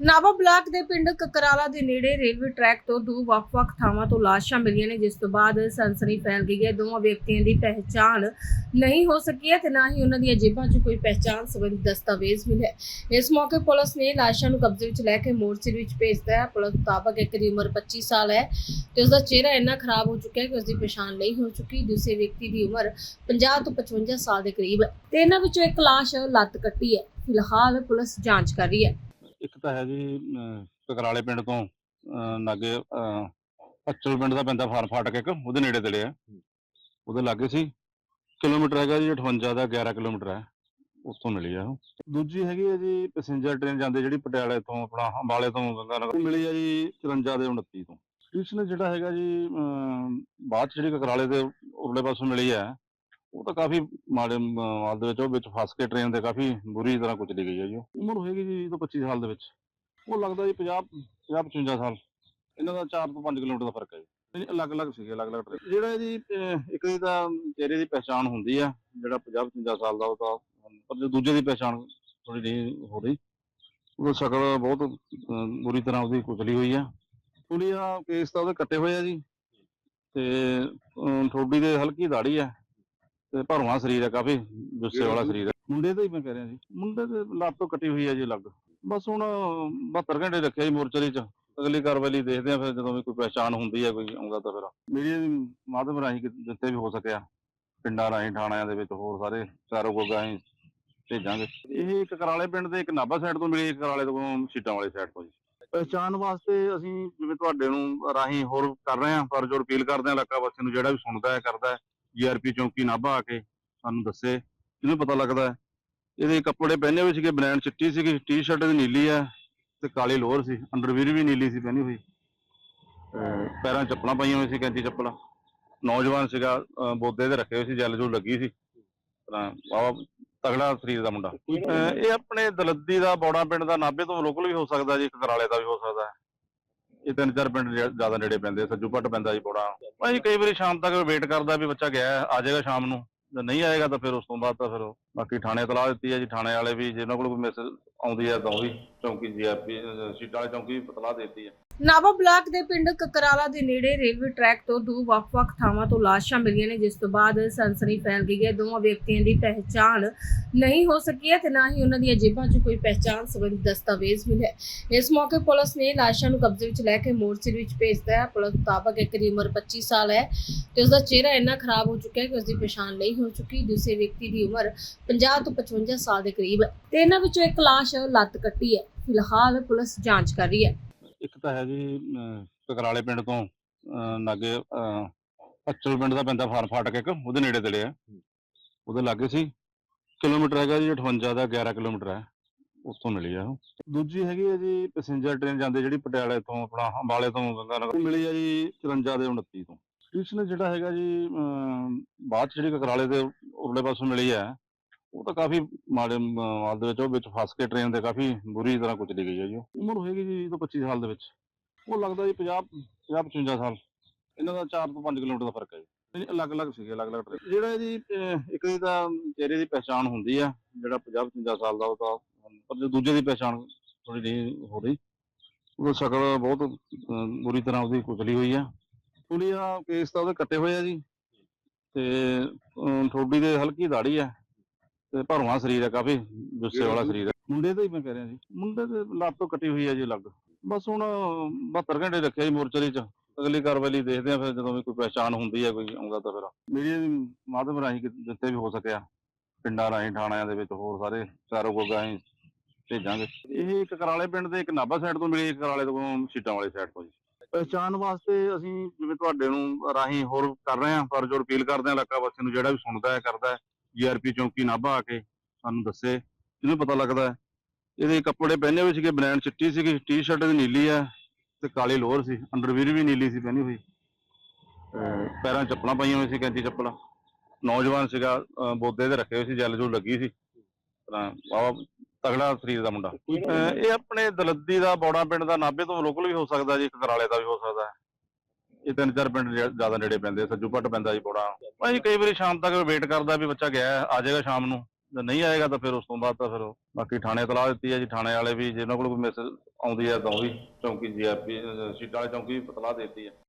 Nabha block ਦੇ ਪਿੰਡ ਕਕਰਾਲਾ ਦੇ ਨੇੜੇ ਰੇਲਵੇ ਟਰੈਕ ਤੋਂ ਦੋ ਵੱਖ-ਵੱਖ ਥਾਵਾਂ ਤੋਂ ਲਾਸ਼ਾਂ ਮਿਲੀਆਂ ਨੇ, ਜਿਸ ਤੋਂ ਬਾਅਦ ਸਨਸਨੀ ਫੈਲ ਗਈ ਹੈ। ਦੋਵਾਂ ਵਿਅਕਤੀਆਂ ਦੀ ਪਹਿਚਾਣ ਨਹੀਂ ਹੋ ਸਕੀ ਹੈ ਤੇ ਨਾ ਹੀ ਉਹਨਾਂ ਦੀਆਂ ਜੇਬਾਂ 'ਚ ਕੋਈ ਪਹਿਚਾਣ ਸੰਬੰਧੀ ਦਸਤਾਵੇਜ਼ ਮਿਲਿਆ ਇਸ ਮੌਕੇ ਪੁਲਿਸ ਨੇ ਲਾਸ਼ਾਂ ਨੂੰ ਕਬਜ਼ੇ ਵਿੱਚ ਲੈ ਕੇ ਮੋਰਚੇ ਵਿੱਚ ਭੇਜਤਾ ਹੈ। ਪੁਲਿਸ ਮੁਤਾਬਕ ਇੱਕ ਦੀ ਉਮਰ 25 ਸਾਲ ਹੈ ਤੇ ਉਸ ਦਾ ਚਿਹਰਾ ਇੰਨਾ ਖਰਾਬ ਹੋ ਚੁੱਕਿਆ ਹੈ ਕਿ ਉਸ ਦੀ ਪਛਾਣ ਨਹੀਂ ਹੋ ਚੁੱਕੀ। ਦੂਸਰੇ ਵਿਅਕਤੀ ਦੀ ਉਮਰ 50 ਤੋਂ 55 ਸਾਲ ਦੇ ਕਰੀਬ ਹੈ ਤੇ ਇਹਨਾਂ ਵਿੱਚੋਂ ਇੱਕ ਲਾਸ਼ ਲੱਤ ਕੱਟੀ ਹੈ। ਫਿਲਹਾਲ ਪੁਲਿਸ ਜਾਂਚ ਕਰ ਰਹੀ ਹੈ। ਇੱਕ ਤਾਂ ਹੈ ਜੀ ਅਹ, ਕਕਰਾਲੇ ਪਿੰਡ ਤੋਂ ਲਾਗੇ ਅਚਲ ਪਿੰਡ ਦਾ ਪੈਂਦਾ ਫਾਰ ਫਾਟਕ ਇੱਕ ਉਹਦੇ ਨੇੜੇ ਤੇੜੇ ਆ। ਉਹਦੇ ਲਾਗੇ ਸੀ ਕਿਲੋਮੀਟਰ ਹੈਗਾ ਜੀ 58 ਦਾ 11 ਕਿਲੋਮੀਟਰ ਹੈ ਉੱਥੋਂ ਮਿਲੀ ਆ ਦੂਜੀ ਹੈਗੀ ਹੈ ਜੀ ਪੈਸੇਂਜਰ ਟ੍ਰੇਨ ਜਾਂਦੇ ਜਿਹੜੀ ਪਟਿਆਲੇ ਤੋਂ ਆਪਣਾ ਅੰਬਾਲੇ ਤੋਂ ਗੰਗਾਨਗਰ ਮਿਲੀ ਆ ਜੀ 54 ਦੇ 29 ਤੋਂ। ਸਟੇਸ਼ਨ ਜਿਹੜਾ ਹੈਗਾ ਜੀ ਬਾਅਦ 'ਚ ਜਿਹੜੀ ਕਕਰਾਲੇ ਦੇ ਉਰਲੇ ਪਾਸੋਂ ਮਿਲੀ ਹੈ ਉਹ ਤਾਂ ਕਾਫੀ ਮਾੜੇ ਮਾਲ ਦੇ ਵਿੱਚ ਉਹ ਵਿੱਚ ਫਸ ਕੇ ਟ੍ਰੇਨ ਦੇ ਕਾਫੀ ਬੁਰੀ ਤਰ੍ਹਾਂ ਕੁਚਲੀ ਗਈ ਹੈ ਜੀ ਉਹ। ਉਮਰ ਹੋਏਗੀ ਜੀ ਤੋਂ 25 ਸਾਲ ਦੇ ਵਿੱਚ। ਉਹ ਲੱਗਦਾ ਜੀ 50 50 55 ਸਾਲ। ਇਹਨਾਂ ਦਾ 4 ਤੋਂ 5 ਕਿਲੋਮੀਟਰ ਦਾ ਫ਼ਰਕ ਹੈ ਜੀ। ਇਹ ਅਲੱਗ-ਅਲੱਗ ਸੀਗੇ ਅਲੱਗ-ਅਲੱਗ ਟ੍ਰੇਨ ਜਿਹੜਾ ਜੀ ਅਹ, ਇੱਕ ਦੀ ਤਾਂ ਚਿਹਰੇ ਦੀ ਪਛਾਣ ਹੁੰਦੀ ਆ ਜਿਹੜਾ 50 55 ਸਾਲ ਦਾ ਉਹ ਤਾਂ ਪਰ ਜੋ ਦੂਜੇ ਦੀ ਪਛਾਣ ਥੋੜੀ ਨਹੀਂ ਹੋ ਰਹੀ। ਉਹ ਸ਼ਕਲ ਬਹੁਤ ਅਹ, ਬੁਰੀ ਤਰ੍ਹਾਂ ਉਹਦੀ ਕੁਚਲੀ ਹੋਈ ਆ। ਥੋੜੀ ਕੇਸ ਤਾਂ ਉਹਦੇ ਕੱਟੇ ਹੋਏ ਆ ਜੀ। ਤੇ ਅਹ, ਠੋਡੀ ਦੇ ਹਲਕੀ ਦਾੜੀ ਆ। ਤੇ ਭਰਵਾਂ ਸਰੀਰ ਹੈ ਕਾਫੀ ਗੁੱਸੇ ਵਾਲਾ ਸਰੀਰ ਹੈ ਮੁੰਡੇ ਦਾ ਹੀ ਮੈਂ ਕਹਿ ਰਿਹਾ ਜੀ। ਮੁੰਡੇ ਦੇ ਲੱਤ ਤੋਂ ਕੱਟੀ ਹੋਈ ਹੈ ਜੀ ਅਲੱਗ ਬਸ ਹੁਣ 72 ਘੰਟੇ ਰੱਖਿਆ ਜੀ ਮੋਰਚਰੀ ਚ। ਅਗਲੀ ਕਾਰਵਾਈ ਲਈ ਦੇਖਦੇ ਆ ਫਿਰ ਜਦੋਂ ਵੀ ਕੋਈ ਪਛਾਣ ਹੁੰਦੀ ਹੈ ਕੋਈ ਆਉਂਦਾ ਤਾਂ ਫਿਰ। ਦੇ ਮਾਧਿਅਮ ਰਾਹੀਂ ਜਿੱਥੇ ਵੀ ਹੋ ਸਕਿਆ। ਪਿੰਡਾਂ ਰਾਹੀਂ ਥਾਣਿਆਂ ਦੇ ਵਿੱਚ ਹੋਰ ਸਾਰੇ ਚਾਰੋ ਗੋਗਾ ਅਸੀਂ ਭੇਜਾਂਗੇ। ਇਹ ਇੱਕ ਕਰਾਲੇ ਪਿੰਡ ਦੇ ਇੱਕ ਨਾਭਾ ਸਾਈਡ ਤੋਂ ਮਿਲੀ ਇੱਕ ਕਰਾਲੇ ਤੋਂ ਸੀਟਾਂ ਵਾਲੀ ਸਾਈਡ ਤੋਂ ਜੀ। ਪਛਾਣ ਵਾਸਤੇ ਅਸੀਂ ਜਿਵੇਂ ਤੁਹਾਡੇ ਨੂੰ ਰਾਹੀਂ ਹੋਰ ਕਰ ਰਹੇ ਹਾਂ ਪਰ ਜੋ ਅਪੀਲ ਕਰਦੇ ਹਾਂ ਇਲਾਕਾ ਵਾਸੀਆਂ ਨੂੰ ਜਿਹੜਾ ਵੀ ਸੁਣਦਾ ਹੈ ਕਰਦਾ ਹੈ। ਜੀਆਰਪੀ ਚੌਂਕੀ ਨਾਭਾ ਆ ਕੇ ਸਾਨੂੰ ਦੱਸੇ ਜਿਹਨੂੰ ਪਤਾ ਲੱਗਦਾ ਹੈ। ਇਹਦੇ ਕੱਪੜੇ ਪਹਿਨੇ ਹੋਏ ਸੀਗੇ ਬਨੈਣ ਚਿੱਟੀ ਸੀਗੀ ਟੀ-ਸ਼ਰਟ ਦੀ ਨੀਲੀ ਹੈ ਤੇ ਕਾਲੀ ਲੋਅਰ ਸੀ ਅੰਡਰਵੀਰ ਵੀ ਨੀਲੀ ਸੀ ਪਹਿਨੀ ਹੋਈ। ਪੈਰਾਂ ਚੱਪਲਾਂ ਪਾਈਆਂ ਹੋਈਆਂ ਸੀ ਕੈਂਚੀ ਚੱਪਲਾਂ। ਨੌਜਵਾਨ ਸੀਗਾ ਬੋਦੇ ਦੇ ਰੱਖੇ ਹੋਏ ਸੀ ਜੈਲ ਜੂਲ ਲੱਗੀ ਸੀ। ਵਾਵਾ ਤਗੜਾ ਸਰੀਰ ਦਾ ਮੁੰਡਾ। ਇਹ ਆਪਣੇ ਦਲੱਦੀ ਦਾ ਬੌੜਾ ਪਿੰਡ ਦਾ ਨਾਭੇ ਤੋਂ ਲੋਕਲ ਵੀ ਹੋ ਸਕਦਾ ਜੀ ਕਰਾਲੇ ਦਾ ਵੀ ਹੋ ਸਕਦਾ ਇਹ ਤਿੰਨ ਚਾਰ ਪਿੰਡ ਜਿ- ਜ਼ਿਆਦਾ ਨੇੜੇ ਪੈਂਦੇ ਆ, ਸੱਜੂ ਪੱਟ ਪੈਂਦਾ ਜੀ ਬੌੜਾ। ਭਾਈ ਕਈ ਵਾਰੀ ਸ਼ਾਮ ਤੱਕ ਵੇਟ ਕਰਦਾ ਵੀ ਬੱਚਾ ਗਿਆ ਹੈ, ਆ ਜਾਏਗਾ ਸ਼ਾਮ ਨੂੰ। ਜੇ ਨਹੀਂ ਆਏਗਾ ਤਾਂ ਫਿਰ ਉਸ ਤੋਂ ਬਾਅਦ ਤਾਂ ਫਿਰ ਉਹ- ਬਾਕੀ ਥਾਣੇ ਤਲਾਹ ਦਿੱਤੀ ਹੈ ਜੀ, ਥਾਣੇ ਵਾਲੇ ਵੀ ਜਿਹਨਾਂ ਕੋਲ ਕੋਈ ਮੈਸੇਜ ਆਉਂਦੀ ਹੈ ਤਾਂ ਉਹ ਵੀ ਚੌਂਕੀ ਜੀਆਰਪੀ ਸੀਟ ਵਾਲੇ ਚੌਂਕੀ ਵੀ ਤਲਾਹ ਦਿੱਤੀ ਹੈ। ਨਾਭਾ ਬਲਾਕ ਦੇ ਪਿੰਡ ਕਕਰਾਲਾ ਦੇ ਨੇੜੇ ਰੇਲਵੇ ਟਰੈਕ ਤੋਂ ਦੋ ਵੱਖ-ਵੱਖ ਥਾਵਾਂ ਤੋਂ ਲਾਸ਼ਾਂ ਮਿਲੀਆਂ ਨੇ, ਜਿਸ ਤੋਂ ਬਾਅਦ ਸਨਸਨੀ ਫੈਲ ਗਈ ਹੈ। ਦੋਵਾਂ ਵਿਅਕਤੀਆਂ ਦੀ ਪਹਿਚਾਣ ਨਹੀਂ ਹੋ ਸਕੀ ਹੈ ਤੇ ਨਾ ਹੀ ਉਹਨਾਂ ਦੀਆਂ ਜੇਬਾਂ 'ਚ ਕੋਈ ਪਹਿਚਾਣ ਸੰਬੰਧੀ ਦਸਤਾਵੇਜ਼ ਮਿਲਿਆ ਇਸ ਮੌਕੇ ਪੁਲਿਸ ਨੇ ਲਾਸ਼ਾਂ ਨੂੰ ਕਬਜ਼ੇ ਵਿੱਚ ਲੈ ਕੇ ਮੋਰਚੇ ਵਿੱਚ ਭੇਜਤਾ ਹੈ। ਪੁਲਿਸ ਮੁਤਾਬਕ ਇੱਕ ਦੀ ਉਮਰ 25 ਸਾਲ ਹੈ ਤੇ ਉਸ ਦਾ ਚਿਹਰਾ ਇੰਨਾ ਖਰਾਬ ਹੋ ਚੁੱਕਿਆ ਹੈ ਕਿ ਉਸ ਦੀ ਪਛਾਣ ਨਹੀਂ ਹੋ ਚੁੱਕੀ। ਦੂਸਰੇ ਵਿਅਕਤੀ ਦੀ ਉਮਰ 50 ਤੋਂ 55 ਸਾਲ ਦੇ ਕਰੀਬ ਹੈ। ਤੇ ਇਹਨਾਂ ਵਿੱਚੋਂ ਇੱਕ ਲਾਸ਼ ਲੱਤ ਕੱਟੀ ਹੈ। ਫਿਲਹਾਲ ਪੁਲਿਸ ਜਾਂਚ ਕਰ ਰਹੀ ਹੈ। ਇੱਕ ਤਾਂ ਹੈ ਜੀ ਅਹ, ਪਿੰਡ ਤੋਂ ਲਾਗੇ ਅਚਲ ਪਿੰਡ ਦਾ ਪੈਂਦਾ ਫਾਰ ਫਾਟਕ ਇੱਕ ਉਹਦੇ ਨੇੜੇ ਤੇੜੇ ਆ ਉਹਦੇ ਲਾਗੇ ਸੀ। ਕਿਲੋਮੀਟਰ ਹੈਗਾ ਜੀ 58 ਦਾ 11 ਕਿਲੋਮੀਟਰ ਹੈ। ਉੱਥੋਂ ਮਿਲੀ ਆ ਦੂਜੀ ਹੈਗੀ ਹੈ ਜੀ ਪੈਸੇਂਜਰ ਟ੍ਰੇਨ ਜਾਂਦੇ ਜਿਹੜੀ ਪਟਿਆਲੇ ਤੋਂ ਆਪਣਾ ਅੰਬਾਲੇ ਤੋਂ ਗੰਗਾਨਗਰ ਮਿਲੀ ਆ ਜੀ 54 ਦੇ 29 ਤੋਂ। ਸਟੇਸ਼ਨ ਜਿਹੜਾ ਹੈਗਾ ਜੀ ਬਾਅਦ 'ਚ ਜਿਹੜੀ ਕਕਰਾਲੇ ਦੇ ਉਰਲੇ ਪਾਸੋਂ ਮਿਲੀ ਹੈ ਉਹ ਤਾਂ ਕਾਫੀ ਮਾੜੇ ਮਾਲ ਦੇ ਵਿੱਚ ਉਹ ਵਿੱਚ ਫਸ ਕੇ ਟ੍ਰੇਨ ਦੇ ਕਾਫੀ ਬੁਰੀ ਤਰ੍ਹਾਂ ਕੁਚਲੀ ਗਈ ਹੈ ਜੀ ਉਮਰ ਹੋਏਗੀ ਜੀ ਤੋਂ 25 ਸਾਲ ਦੇ ਵਿੱਚ। ਉਹ ਲੱਗਦਾ ਜੀ 50 50 55 ਸਾਲ। ਇਹਨਾਂ ਦਾ 4 ਤੋਂ 5 ਕਿਲੋਮੀਟਰ ਦਾ ਫ਼ਰਕ ਹੈ ਜੀ। ਅਲੱਗ-ਅਲੱਗ ਸੀਗੇ ਅਲੱਗ-ਅਲੱਗ ਟ੍ਰੇਨ ਜਿਹੜਾ ਜੀ ਇੱਕ ਦੀ ਤਾਂ ਚਿਹਰੇ ਦੀ ਪਛਾਣ ਹੁੰਦੀ ਆ ਜਿਹੜਾ 50 55 ਸਾਲ ਦਾ ਉਹ ਤਾਂ ਪਰ ਜੋ ਦੂਜੇ ਦੀ ਪਛਾਣ ਥੋੜੀ ਨਹੀਂ ਹੋ ਰਹੀ ਉਹ ਸ਼ਕਲ ਬਹੁਤ ਬੁਰੀ ਤਰ੍ਹਾਂ ਉਹਦੀ ਕੁਚਲੀ ਹੋਈ ਆ। ਥੋੜੀ ਕੇਸ ਤਾਂ ਉਹਦੇ ਕੱਟੇ ਹੋਏ ਆ ਜੀ। ਤੇ ਅਹ, ਦੇ ਹਲਕੀ ਦਾੜੀ ਆ। ਤੇ ਭਰਵਾਂ ਸਰੀਰ ਹੈ ਕਾਫੀ ਗੁੱਸੇ ਵਾਲਾ ਸਰੀਰ ਹੈ ਮੁੰਡੇ ਦਾ ਹੀ ਮੈਂ ਕਹਿ ਰਿਹਾ ਜੀ। ਮੁੰਡੇ ਦੇ ਲੱਤ ਤੋਂ ਕੱਟੀ ਹੋਈ ਹੈ ਜੀ ਅਲੱਗ ਬਸ ਹੁਣ 72 ਘੰਟੇ ਰੱਖਿਆ ਜੀ ਮੋਰਚਰੀ ਚ। ਅਗਲੀ ਕਾਰਵਾਈ ਲਈ ਦੇਖਦੇ ਆ ਫਿਰ ਜਦੋਂ ਵੀ ਕੋਈ ਪਛਾਣ ਹੁੰਦੀ ਹੈ ਕੋਈ ਆਉਂਦਾ ਤਾਂ ਫਿਰ। ਦੇ ਮਾਧਿਅਮ ਰਾਹੀਂ ਜਿੱਥੇ ਵੀ ਹੋ ਸਕਿਆ। ਪਿੰਡਾਂ ਰਾਹੀਂ ਥਾਣਿਆਂ ਦੇ ਵਿੱਚ ਹੋਰ ਸਾਰੇ ਚਾਰੋ ਗੋਗਾ ਅਸੀਂ ਭੇਜਾਂਗੇ। ਇਹ ਇੱਕ ਕਰਾਲੇ ਪਿੰਡ ਦੇ ਇੱਕ ਨਾਭਾ ਸਾਈਡ ਤੋਂ ਮਿਲੀ ਇੱਕ ਕਰਾਲੇ ਤੋਂ ਸੀਟਾਂ ਵਾਲੀ ਸਾਈਡ ਤੋਂ ਜੀ। ਪਛਾਣ ਵਾਸਤੇ ਅਸੀਂ ਜਿਵੇਂ ਤੁਹਾਡੇ ਨੂੰ ਰਾਹੀਂ ਹੋਰ ਕਰ ਰਹੇ ਹਾਂ ਪਰ ਜੋ ਅਪੀਲ ਕਰਦੇ ਹਾਂ ਇਲਾਕਾ ਵਾਸੀਆਂ ਨੂੰ ਜਿਹੜਾ ਵੀ ਸੁਣਦਾ ਹੈ ਕਰਦਾ ਹੈ। ਜੀਆਰਪੀ ਚੌਂਕੀ ਨਾਭਾ ਆ ਕੇ ਸਾਨੂੰ ਦੱਸੇ ਜਿਹਨੂੰ ਪਤਾ ਲੱਗਦਾ ਹੈ। ਇਹਦੇ ਕੱਪੜੇ ਪਹਿਨੇ ਹੋਏ ਸੀਗੇ ਬਨੈਣ ਚਿੱਟੀ ਸੀਗੀ ਟੀ-ਸ਼ਰਟ ਦੀ ਨੀਲੀ ਹੈ ਤੇ ਕਾਲੀ ਲੋਅਰ ਸੀ ਅੰਡਰਵੀਰ ਵੀ ਨੀਲੀ ਸੀ ਪਹਿਨੀ ਹੋਈ। ਪੈਰਾਂ ਚੱਪਲਾਂ ਪਾਈਆਂ ਹੋਈਆਂ ਸੀ ਕੈਂਚੀ ਚੱਪਲਾਂ। ਨੌਜਵਾਨ ਸੀਗਾ ਬੋਦੇ ਦੇ ਰੱਖੇ ਹੋਏ ਸੀ ਜੈਲ ਜੂਲ ਲੱਗੀ ਸੀ। ਵਾਵਾ ਤਗੜਾ ਸਰੀਰ ਦਾ ਮੁੰਡਾ। ਇਹ ਆਪਣੇ ਦਲੱਦੀ ਦਾ ਬੌੜਾ ਪਿੰਡ ਦਾ ਨਾਭੇ ਤੋਂ ਲੋਕਲ ਵੀ ਹੋ ਸਕਦਾ ਜੀ ਕਰਾਲੇ ਦਾ ਵੀ ਹੋ ਸਕਦਾ ਇਹ ਤਿੰਨ ਚਾਰ ਪਿੰਡ ਜਿ- ਜ਼ਿਆਦਾ ਨੇੜੇ ਪੈਂਦੇ ਆ, ਸੱਜੂ ਭੱਟ ਪੈਂਦਾ ਜੀ ਬੌੜਾ। ਭਾਈ ਕਈ ਵਾਰੀ ਸ਼ਾਮ ਤੱਕ ਵੇਟ ਕਰਦਾ ਵੀ ਬੱਚਾ ਗਿਆ ਹੈ, ਆ ਜਾਏਗਾ ਸ਼ਾਮ ਨੂੰ। ਜੇ ਨਹੀਂ ਆਏਗਾ ਤਾਂ ਫਿਰ ਉਸ ਤੋਂ ਬਾਅਦ ਤਾਂ ਫਿਰ ਉਹ- ਬਾਕੀ ਥਾਣੇ ਤਲਾਹ ਦਿੱਤੀ ਹੈ ਜੀ ਥਾਣੇ ਵਾਲੇ ਵੀ ਜਿਹਨਾਂ ਕੋਲ ਕੋਈ ਮੈਸੇਜ ਆਉਂਦੀ ਹੈ ਤਾਂ ਉਹ ਵੀ ਚੌਂਕੀ ਜੀਆਰਪੀ ਸੀਟਾਂ ਵਾਲੇ ਚੌਂਕੀ ਵੀ ਪਤਲਾ ਦੇਤੀ ਹੈ